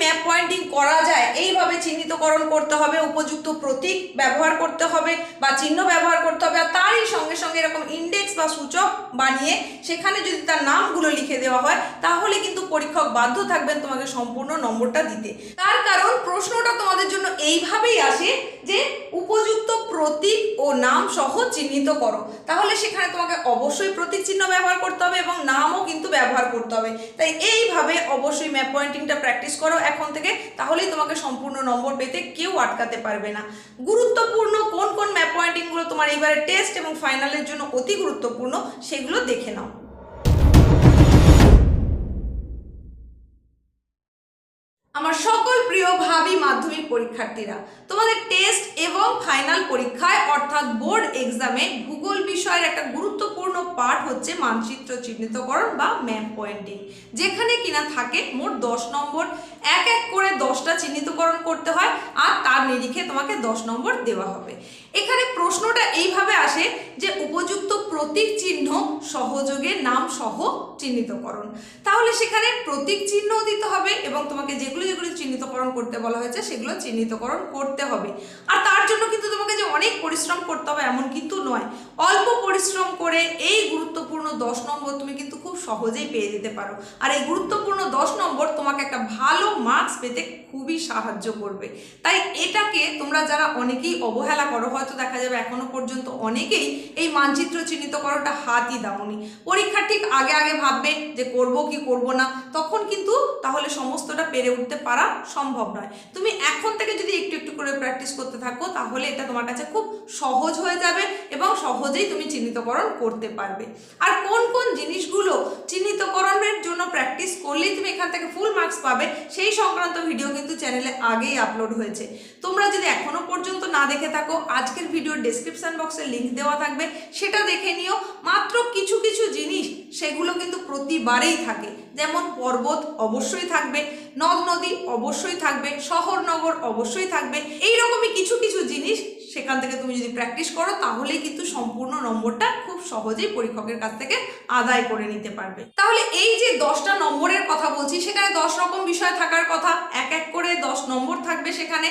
Map pointing করা যায়, এইভাবে চিহ্নিতকরণ করতে হবে, উপযুক্ত প্রতীক ব্যবহার করতে হবে বা চিহ্ন ব্যবহার করতে হবে, আর তারই সঙ্গে সঙ্গে এরকম ইন্ডেক্স বা সূচক বানিয়ে সেখানে যদি তার নামগুলো লিখে দেওয়া হয়, তাহলে কিন্তু পরীক্ষক বাধ্য থাকবেন তোমাকে সম্পূর্ণ নম্বরটা দিতে। তার কারণ প্রশ্নটা তোমাদের জন্য এইভাবেই আসে যে উপযুক্ত প্রতীক ও নাম সহ চিহ্নিত করো তাহলে সেখানে তোমাকে অবশ্যই প্রতীক চিহ্ন ব্যবহার করতে হবে এবং নামও কিন্তু ব্যবহার করতে হবে। তাই এইভাবে অবশ্যই ম্যাপ পয়েন্টিংটা প্র্যাকটিস করো। এখন থেকে তাহলেই তোমাকে সম্পূর্ণ নম্বর পেতে কেউ আটকাতে পারবে না। গুরুত্বপূর্ণ কোন কোন ম্যাপ পয়েন্টিংগুলো তোমার এইবারে টেস্ট এবং ফাইনালের জন্য অতি গুরুত্বপূর্ণ, সেগুলো দেখে নাও। আমার সকল প্রিয় ভাবি মাধ্যমিক পরীক্ষার্থীরা, তোমাদের টেস্ট এবং ফাইনাল পরীক্ষায় অর্থাৎ বোর্ড এক্সামে ভূগোল বিষয়ের একটা গুরুত্বপূর্ণ পাঠ হচ্ছে মানচিত্র চিহ্নিতকরণ বা ম্যাপ পয়েন্টিং যেখানে কিনা থাকে মোট দশ নম্বর। এক এক করে দশটা চিহ্নিতকরণ করতে হয় আর তার নিরিখে তোমাকে দশ নম্বর দেওয়া হবে। এখানে প্রশ্নটা এইভাবে আসে যে উপযুক্ত প্রতীক চিহ্ন সহযোগে নাম সহ চিহ্নিতকরণ। তাহলে সেখানে প্রতীক চিহ্নও দিতে হবে এবং তোমাকে যেগুলো যেগুলো চিহ্নিতকরণ করতে বলা হয়েছে সেগুলো চিহ্নিতকরণ করতে হবে। আর তার জন্য কিন্তু তোমাকে যে অনেক পরিশ্রম করতে হবে এমন কিন্তু নয়। অল্প পরিশ্রম করে এই গুরুত্বপূর্ণ দশ নম্বর তুমি কিন্তু খুব সহজেই পেয়ে যেতে পারো। আর এই গুরুত্বপূর্ণ দশ নম্বর মার্কস পেতে খুবই সাহায্য করবে। তাই এটাকে তোমরা যারা অনেকেই অবহেলা করো, হয়তো দেখা যাবে এখনও পর্যন্ত অনেকেই এই মানচিত্র চিহ্নিতকরণটা হাতই দাওনি। পরীক্ষা ঠিক আগে আগে ভাববে যে করব কি করব না, তখন কিন্তু তাহলে সমস্তটা পেরে উঠতে পারা সম্ভব নয়। তুমি এখন থেকে যদি একটু একটু করে প্র্যাকটিস করতে থাকো, তাহলে এটা তোমার কাছে খুব সহজ হয়ে যাবে এবং সহজেই তুমি চিহ্নিতকরণ করতে পারবে। আর কোন কোন জিনিসগুলো চিহ্নিতকরণের জন্য প্র্যাকটিস করলেই তুমি এখান থেকে ফুল মার্কস পাবে, সেই সংক্রান্ত ভিডিও কিন্তু চ্যানেলে আগেই আপলোড হয়েছে। তোমরা যদি এখনও পর্যন্ত না দেখে থাকো, আজকের ভিডিওর ডেসক্রিপশন বক্সে লিংক দেওয়া থাকবে। সেটা দেখে নিও। মাত্র কিছু কিছু জিনিস সেগুলো কিন্তু প্রতিবারেই থাকে। যেমন পর্বত অবশ্যই থাকবে, নদ নদী অবশ্যই থাকবে, শহর নগর অবশ্যই থাকবে। এই রকমই কিছু কিছু জিনিস সেখান থেকে তুমি যদি প্র্যাকটিস করো, তাহলেই কিন্তু সম্পূর্ণ নম্বরটা খুব সহজেই পরীক্ষকের কাছ থেকে আদায় করে নিতে পারবে। তাহলে এই যে দশটা নম্বরের কথা বলছি, সেখানে দশ রকম বিষয় থাকার কথা, এক এক করে দশ নম্বর থাকবে সেখানে।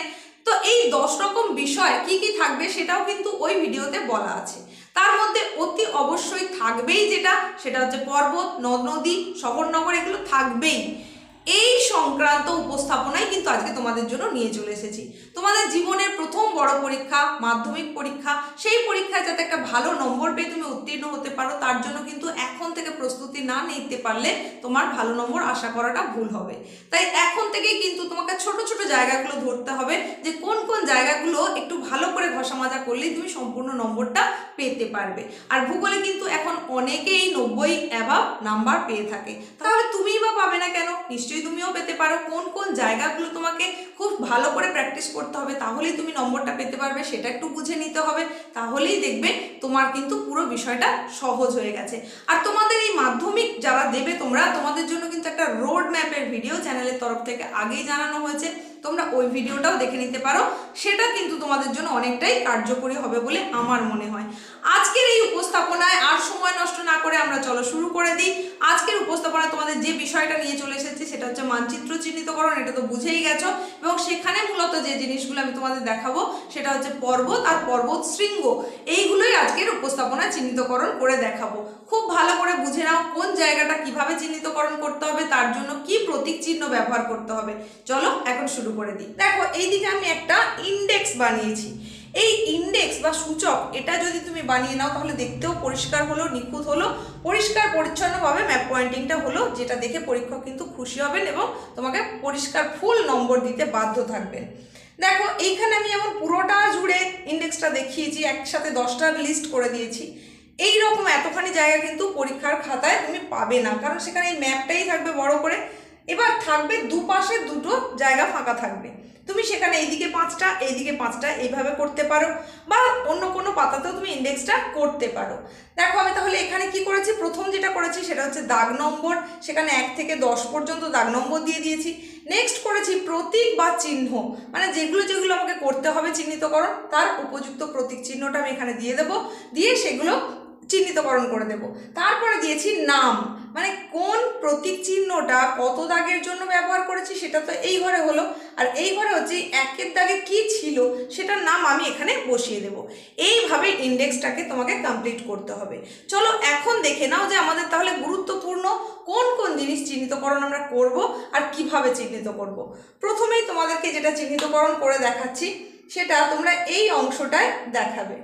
তো এই দশ রকম বিষয় কি কি থাকবে সেটাও কিন্তু ওই ভিডিওতে বলা আছে। তার মধ্যে অতি অবশ্যই থাকবেই যেটা, সেটা হচ্ছে পর্বত, নদ, নদী শহর নগর এগুলো থাকবেই। এই সংক্রান্ত উপস্থাপনাই কিন্তু আজকে তোমাদের জন্য নিয়ে চলে এসেছি। তোমাদের জীবনের প্রথম বড় পরীক্ষা, মাধ্যমিক পরীক্ষা, সেই পরীক্ষায় যাতে একটা ভালো নম্বর পেয়ে তুমি উত্তীর্ণ হতে পারো, তার জন্য কিন্তু এখন থেকে প্রস্তুতি না নিতে পারলে তোমার ভালো নম্বর আশা করাটা ভুল হবে। তাই এখন থেকেই কিন্তু তোমাকে ছোট ছোট জায়গাগুলো ধরতে হবে যে কোন কোন জায়গাগুলো একটু ভালো করে ঘষা মাজা করলেই তুমি সম্পূর্ণ নম্বরটা পেতে পারবে। আর ভূগোলে কিন্তু এখন অনেকেই নব্বই অ্যাভাব নাম্বার পেয়ে থাকে। তাহলে তুমিই বা পাবে না কেন? নিশ্চয়ই তুমিও পেতে পারো। কোন কোন জায়গাগুলো তোমাকে খুব ভালো করে প্র্যাকটিস করতে হবে তাহলেই তুমি নম্বরটা পেতে পারবে সেটা একটু বুঝে নিতে হবে। তাহলেই দেখবে তোমার কিন্তু পুরো বিষয়টা সহজ হয়ে গেছে। আর তোমাদের এই মাধ্যমিক যারা দেবে তোমরা, তোমাদের জন্য কিন্তু একটা রোড ম্যাপের ভিডিও চ্যানেলের তরফ থেকে আগেই জানানো হয়েছে। তোমরা ওই ভিডিওটাও দেখে নিতে পারো। সেটা কিন্তু তোমাদের জন্য অনেকটাই কার্যকরী হবে বলে আমার মনে হয়। আজকের এই উপস্থাপনায় আর সময় নষ্ট না করে আমরা চলো শুরু করে দিই। আজকের উপস্থাপনায় তোমাদের যে বিষয়টা নিয়ে চলে এসেছি, সেটা হচ্ছে মানচিত্র চিহ্নিতকরণ, এটা তো বুঝেই গেছো। এবং সেখানে মূলত যে জিনিসগুলো আমি তোমাদের দেখাবো, সেটা হচ্ছে পর্বত। আর পর্বত শৃঙ্গ। এইগুলোই আজকের উপস্থাপনায় চিহ্নিতকরণ করে দেখাবো। খুব ভালো করে বুঝে নাও কোন জায়গাটা কীভাবে চিহ্নিতকরণ করতে হবে, তার জন্য কি প্রতীক চিহ্ন ব্যবহার করতে হবে। চলো এখন শুরু করে দিই। দেখো, এইদিকে আমি একটা ইন্ডেক্স বানিয়েছি। এই ইন্ডেক্স বা সূচক, এটা যদি তুমি বানিয়ে নাও, তাহলে দেখতেও পরিষ্কার হলো, নিখুঁত হলো। পরিষ্কার, পরিচ্ছন্নভাবে ম্যাপ পয়েন্টিংটা হলো, যেটা দেখে পরীক্ষক কিন্তু খুশি হবেন এবং তোমাকে পরিষ্কার ফুল নম্বর দিতে বাধ্য থাকবেন। দেখো, এইখানে আমি এমন পুরোটা জুড়ে ইন্ডেক্সটা দেখিয়েছি, একসাথে দশটার লিস্ট করে দিয়েছি। এই রকম এতখানি জায়গা কিন্তু পরীক্ষার খাতায় তুমি পাবে না, কারণ সেখানে এই ম্যাপটাই থাকবে বড় করে। এবার থাকবে দুপাশে দুটো জায়গা ফাঁকা থাকবে। তুমি সেখানে এইদিকে পাঁচটা এইদিকে পাঁচটা, এইভাবে করতে পারো। বা অন্য কোনো পাতাতেও তুমি ইন্ডেক্সটা করতে পারো। দেখো, আমি তাহলে এখানে কি করেছি? প্রথম যেটা করেছি সেটা হচ্ছে দাগ নম্বর। সেখানে এক থেকে দশ পর্যন্ত দাগ নম্বর দিয়ে দিয়েছি। নেক্সট করেছি প্রতীক বা চিহ্ন। মানে যেগুলো যেগুলো আমাকে করতে হবে চিহ্নিতকরণ, তার উপযুক্ত প্রতীক চিহ্নটা আমি এখানে দিয়ে দেবো। দিয়ে সেগুলো চিহ্নিতকরণ করে দেব। তারপরে দিয়েছি নাম। মানে কোন প্রতীক চিহ্নটা কত দাগের জন্য ব্যবহার করেছি সেটা তো এই ঘরে হলো। আর এই ঘরে হচ্ছে একের দাগে কি ছিল সেটার নাম আমি এখানে বসিয়ে দেব। এইভাবে ইন্ডেক্সটাকে তোমাকে কমপ্লিট করতে হবে। চলো এখন দেখে নাও যে আমাদের তাহলে গুরুত্বপূর্ণ কোন কোন জিনিস চিহ্নিতকরণ আমরা করব আর কীভাবে চিহ্নিত করব প্রথমেই তোমাদেরকে যেটা চিহ্নিতকরণ করে দেখাচ্ছি, সেটা তোমরা এই অংশটায় দেখাবে।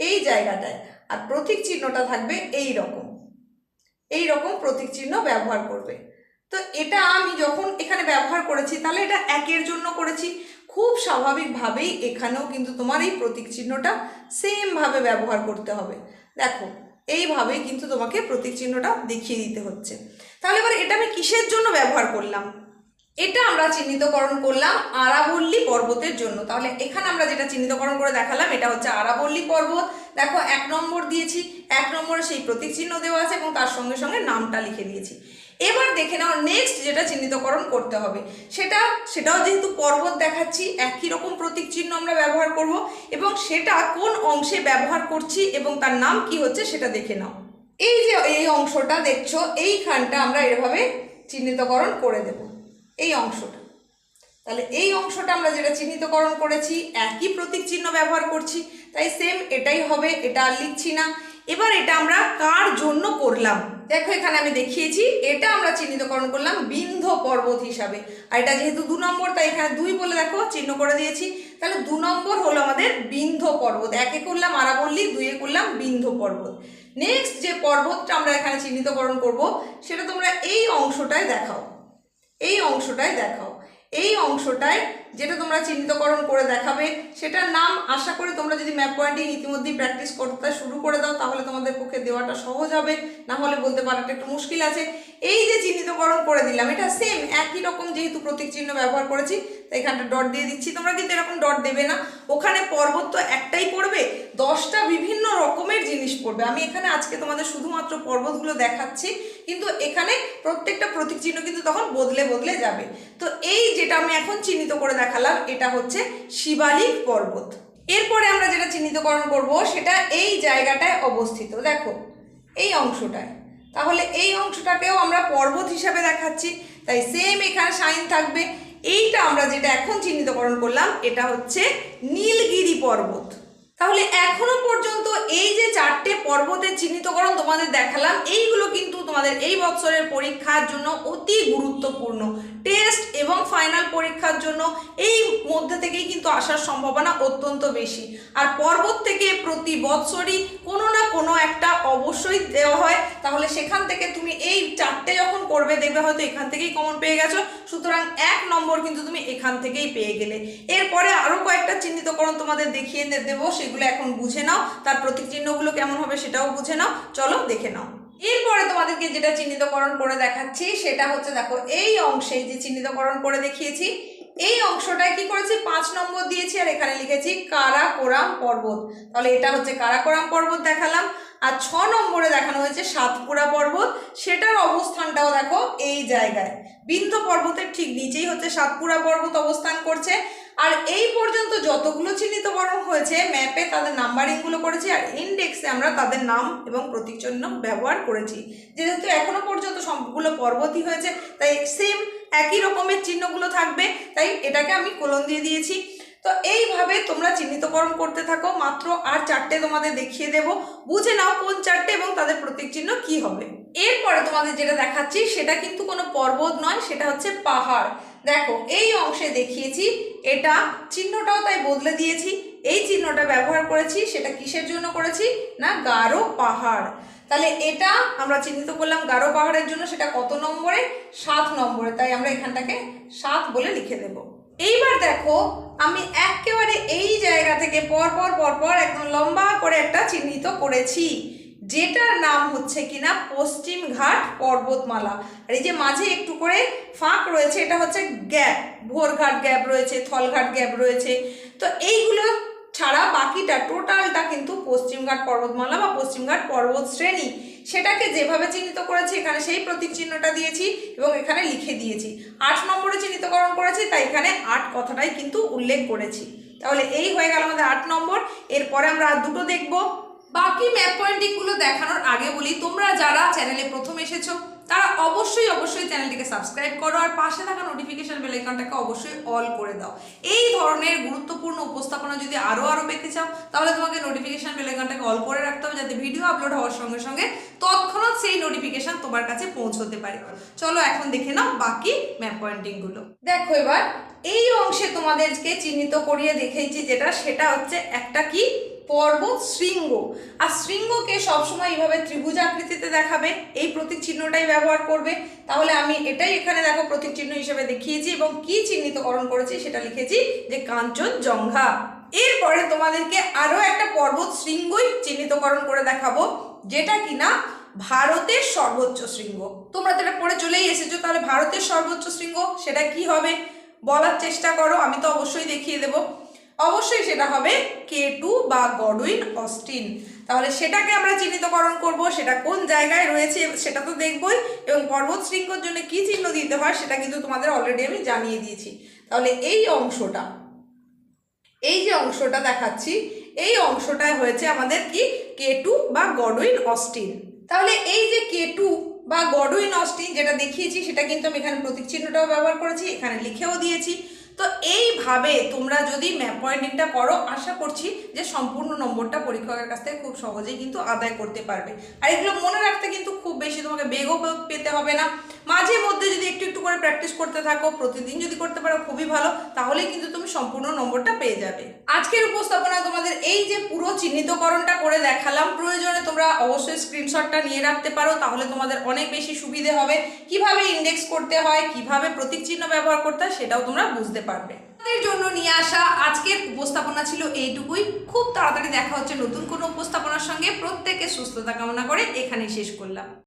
এই জায়গাটায়। আর প্রতীক চিহ্নটা থাকবে এই রকম এই রকম প্রতীক চিহ্ন ব্যবহার করবে। তো এটা আমি যখন এখানে ব্যবহার করেছি, তাহলে এটা একের জন্য করেছি। খুব স্বাভাবিকভাবেই এখানেও কিন্তু তোমার এই প্রতীক চিহ্নটা সেমভাবে ব্যবহার করতে হবে। দেখো, এইভাবেই কিন্তু তোমাকে প্রতীক চিহ্নটা দেখিয়ে দিতে হচ্ছে। তাহলে এবার এটা আমি কিসের জন্য ব্যবহার করলাম? এটা আমরা চিহ্নিতকরণ করলাম আরাবল্লী পর্বতের জন্য। তাহলে এখানে আমরা যেটা চিহ্নিতকরণ করে দেখালাম, এটা হচ্ছে আরাবল্লী পর্বত। দেখো, এক নম্বর দিয়েছি, এক নম্বরে সেই প্রতীক চিহ্ন দেওয়া আছে এবং তার সঙ্গে সঙ্গে নামটা লিখে দিয়েছি এবার দেখে নাও নেক্সট যেটা চিহ্নিতকরণ করতে হবে, সেটা, সেটাও যেহেতু পর্বত দেখাচ্ছি, একই রকম প্রতীক চিহ্ন আমরা ব্যবহার করব এবং সেটা কোন অংশে ব্যবহার করছি এবং তার নাম কি হচ্ছে সেটা দেখে নাও। এই যে, এই অংশটা দেখছ, এইখানটা আমরা এভাবে চিহ্নিতকরণ করে দেব। এই অংশটা। তাহলে এই অংশটা আমরা যেটা চিহ্নিতকরণ করেছি, একই প্রতীক চিহ্ন ব্যবহার করছি, তাই সেম এটাই হবে, এটা আর লিখছি না। এবার এটা আমরা কার জন্য করলাম? দেখো এখানে আমি দেখিয়েছি, এটা আমরা চিহ্নিতকরণ করলাম বিন্ধ পর্বত হিসাবে। আর এটা যেহেতু দু নম্বর, তাই এখানে দুই বলে দেখো, চিহ্ন করে দিয়েছি। তাহলে দু নম্বর হলো আমাদের বিন্ধ পর্বত। একে করলাম আরাবল্লী দুইয়ে করলাম বিন্ধ পর্বত। নেক্সট যে পর্বতটা আমরা এখানে চিহ্নিতকরণ করব, সেটা তোমরা এই অংশটায় দেখাও। এই অংশটায় দেখাও। এই অংশটায় যেটা তোমরা চিহ্নিতকরণ করে দেখাবে, সেটার নাম আশা করি তোমরা যদি ম্যাপ পয়েন্টিং ইতিমধ্যেই প্র্যাকটিস করতে শুরু করে দাও, তাহলে তোমাদের পক্ষে দেওয়াটা সহজ হবে। না হলে বলতে পারাটা একটু মুশকিল আছে। এই যে চিহ্নিতকরণ করে দিলাম, এটা সেম একই রকম যেহেতু প্রতীক চিহ্ন ব্যবহার করেছি, তাই এখানটা ডট দিয়ে দিচ্ছি। তোমরা কিন্তু এরকম ডট দেবে না। ওখানে পর্বত তো একটাই পড়বে, দশটা বিভিন্ন রকমের জিনিস পড়বে। আমি এখানে আজকে তোমাদের শুধুমাত্র পর্বতগুলো দেখাচ্ছি, কিন্তু এখানে প্রত্যেকটা প্রতীক চিহ্ন কিন্তু তখন বদলে বদলে যাবে। তো এই যেটা আমি এখন চিহ্নিত করে দেখালাম এটা হচ্ছে শিবালিক পর্বত। এরপরে আমরা যেটা চিহ্নিতকরণ করব, সেটা এই জায়গাটায় অবস্থিত। দেখো, এই অংশটায়। তাহলে এই অংশটাকেও আমরা পর্বত হিসাবে দেখাচ্ছি। তাই সেম এখানে সাইন থাকবে। এইটা আমরা যেটা এখন চিহ্নিতকরণ করলাম, এটা হচ্ছে নীলগিরি পর্বত। তাহলে এখনও পর্যন্ত এই যে চারটে পর্বতের চিহ্নিতকরণ তোমাদের দেখালাম, এইগুলো কিন্তু তোমাদের এই বছরের পরীক্ষার জন্য অতি গুরুত্বপূর্ণ। টেস্ট এবং ফাইনাল পরীক্ষার জন্য এই মধ্যে থেকেই কিন্তু আসার সম্ভাবনা অত্যন্ত বেশি। আর পর্বত থেকে প্রতি বৎসরই কোনো না কোনো একটা অবশ্যই দেওয়া হয়। তাহলে সেখান থেকে তুমি এই চারটে যখন করবে, দেখবে হয়তো এখান থেকেই কমন পেয়ে গেছো। সুতরাং এক নম্বর কিন্তু তুমি এখান থেকেই পেয়ে গেলে। এরপরে আরও কয়েকটা চিহ্নিতকরণ তোমাদের দেখিয়ে দেবো, সেগুলো এখন বুঝে নাও। তার প্রতীক চিহ্নগুলো কেমন হবে সেটাও বুঝে নাও। চলো দেখে নাও। এরপরে তোমাদেরকে যেটা চিহ্নিতকরণ করে দেখাচ্ছি, সেটা হচ্ছে দেখো, এই অংশে যে চিহ্নিতকরণ করে দেখিয়েছি, এই অংশটায় কি করেছি? পাঁচ নম্বর দিয়েছি আর এখানে লিখেছি কারাকোরাম পর্বত। তাহলে এটা হচ্ছে কারাকোরাম পর্বত দেখালাম। আর ছ নম্বরে দেখানো হয়েছে সাতপুরা পর্বত। সেটার অবস্থানটাও দেখো এই জায়গায়। বিন্ধ পর্বতের ঠিক নিচেই হচ্ছে সাতপুরা পর্বত অবস্থান করছে। আর এই পর্যন্ত যতগুলো চিহ্নিতকরণ হয়েছে ম্যাপে তাদের নাম্বারিংগুলো করেছি আর ইন্ডেক্সে আমরা তাদের নাম এবং প্রতীক চিহ্ন ব্যবহার করেছি। যেহেতু এখনও পর্যন্ত সবগুলো পর্বতই হয়েছে, তাই সেম একই রকমের চিহ্নগুলো থাকবে, তাই এটাকে আমি কোলন দিয়ে দিয়েছি। তো এইভাবে তোমরা চিহ্নিতকরণ করতে থাকো, মাত্র আর চারটে তোমাদের দেখিয়ে দেব। বুঝে নাও কোন চারটে এবং তাদের প্রতীক চিহ্ন কি হবে। এরপরে তোমাদের যেটা দেখাচ্ছি, সেটা কিন্তু কোনো পর্বত নয়, সেটা হচ্ছে পাহাড়। দেখো, এই অংশে দেখিয়েছি, এটা চিহ্নটাও তাই বদলে দিয়েছি। এই চিহ্নটা ব্যবহার করেছি, সেটা কিসের জন্য করেছি? না, গারো পাহাড়। তাহলে এটা আমরা চিহ্নিত করলাম গারো পাহাড়ের জন্য, সেটা কত নম্বরে? সাত নম্বরে। তাই আমরা এখানটাকে সাত বলে লিখে দেব। এইবার দেখো, আমি একেবারে এই জায়গা থেকে পর পর পর পর একদম লম্বা করে একটা চিহ্নিত করেছি, যেটার নাম হচ্ছে কিনা পশ্চিম ঘাট পর্বতমালা। আর এই যে মাঝে একটু করে ফাঁক রয়েছে, এটা হচ্ছে গ্যাপ, ভোরঘাট গ্যাপ রয়েছে, থলঘাট গ্যাপ রয়েছে। তো এইগুলো ছাড়া বাকিটা, টোটালটা কিন্তু পশ্চিমঘাট পর্বতমালা বা পশ্চিমঘাট পর্বত শ্রেণি। সেটাকে যেভাবে চিহ্নিত করেছি, এখানে সেই প্রতীক চিহ্নটা দিয়েছি এবং এখানে লিখে দিয়েছি। আট নম্বরে চিহ্নিতকরণ করেছি, তাই এখানে আট কথাটাই কিন্তু উল্লেখ করেছি। তাহলে এই হয়ে গেল আমাদের আট নম্বর। এরপরে আমরা আর দুটো দেখব। বাকি ম্যাপ পয়েন্টিংগুলো দেখানোর আগে বলি, তোমরা যারা চ্যানেলে প্রথম এসেছ তারা অবশ্যই অবশ্যই চ্যানেলটিকে সাবস্ক্রাইব করো আর পাশে থাকা নোটিফিকেশন বেল আইকনটাকে অবশ্যই অল করে দাও। এই ধরনের গুরুত্বপূর্ণ উপস্থাপনা যদি আরও আরও পেতে চাও, তাহলে তোমাকে নোটিফিকেশন বেল আইকনটাকে অল করে রাখতে হবে যাতে ভিডিও আপলোড হওয়ার সঙ্গে সঙ্গে তৎক্ষণাৎ সেই নোটিফিকেশন তোমার কাছে পৌঁছতে পারে। চলো এখন দেখে নাও বাকি ম্যাপ পয়েন্টিংগুলো দেখো এবার, এই অংশে তোমাদেরকে চিহ্নিত করিয়ে দেখেছি যেটা, সেটা হচ্ছে একটা কি? পর্বত শৃঙ্গ। আর শৃঙ্গকে সবসময় এইভাবে ত্রিভুজ আকৃতিতে দেখাবে, এই প্রতীক চিহ্নটাই ব্যবহার করবে। তাহলে আমি এটাই এখানে দেখো প্রতীক চিহ্ন হিসেবে দেখিয়েছি এবং কি চিহ্নিতকরণ করেছি সেটা লিখেছি যে কাঞ্চনজঙ্ঘা এরপরে তোমাদেরকে আরও একটা পর্বত শৃঙ্গই চিহ্নিতকরণ করে দেখাবো, যেটা কিনা ভারতের সর্বোচ্চ শৃঙ্গ। তোমরা তো এটা পড়ে চলেই এসেছ, তাহলে ভারতের সর্বোচ্চ শৃঙ্গ, সেটা কি হবে? বলার চেষ্টা করো, আমি তো অবশ্যই দেখিয়ে দেবো। অবশ্যই সেটা হবে কে টু বা গডউইন অস্টিন তাহলে সেটাকে আমরা চিহ্নিতকরণ করব, সেটা কোন জায়গায় রয়েছে সেটা তো দেখবই, এবং পর্বত শৃঙ্গর জন্য কি চিহ্ন দিতে হয় সেটা কিন্তু তোমাদের অলরেডি আমি জানিয়ে দিয়েছি। তাহলে এই অংশটা, এই যে অংশটা দেখাচ্ছি, এই অংশটায় হয়েছে আমাদের কি? কে টু বা গডউইন অস্টিন তাহলে এই যে কে টু বা গডউইন অস্টিন যেটা দেখিয়েছি, সেটা কিন্তু আমি এখানে প্রতীক চিহ্নটাও ব্যবহার করেছি, এখানে লিখেও দিয়েছি। তো এইভাবে তোমরা যদি ম্যাপ করো, আশা করছি যে সম্পূর্ণ নম্বরটা পরীক্ষকের কাছ থেকে খুব সহজেই কিন্তু আদায় করতে পারবে। আর এগুলো মনে রাখতে কিন্তু খুব বেশি তোমাকে বেগও পেতে হবে না। মাঝে মধ্যে যদি একটু একটু করে প্র্যাকটিস করতে থাকো, প্রতিদিন যদি করতে পারো খুবই ভালো, তাহলেই কিন্তু তুমি সম্পূর্ণ নম্বরটা পেয়ে যাবে। আজকের উপস্থাপনা তোমাদের এই যে পুরো চিহ্নিতকরণটা করে দেখালাম, প্রয়োজনে তোমরা অবশ্যই স্ক্রিনশটটা নিয়ে রাখতে পারো, তাহলে তোমাদের অনেক বেশি সুবিধে হবে। কীভাবে ইন্ডেক্স করতে হয়, কীভাবে প্রতীক চিহ্ন ব্যবহার করতে হয়, সেটাও তোমরা বুঝতে পারবে। তাদের জন্য নিয়ে আসা আজকের উপস্থাপনা ছিল এইটুকুই। খুব তাড়াতাড়ি দেখা হচ্ছে নতুন কোনো উপস্থাপনার সঙ্গে। প্রত্যেকে সুস্থতা কামনা করে এখানে শেষ করলাম।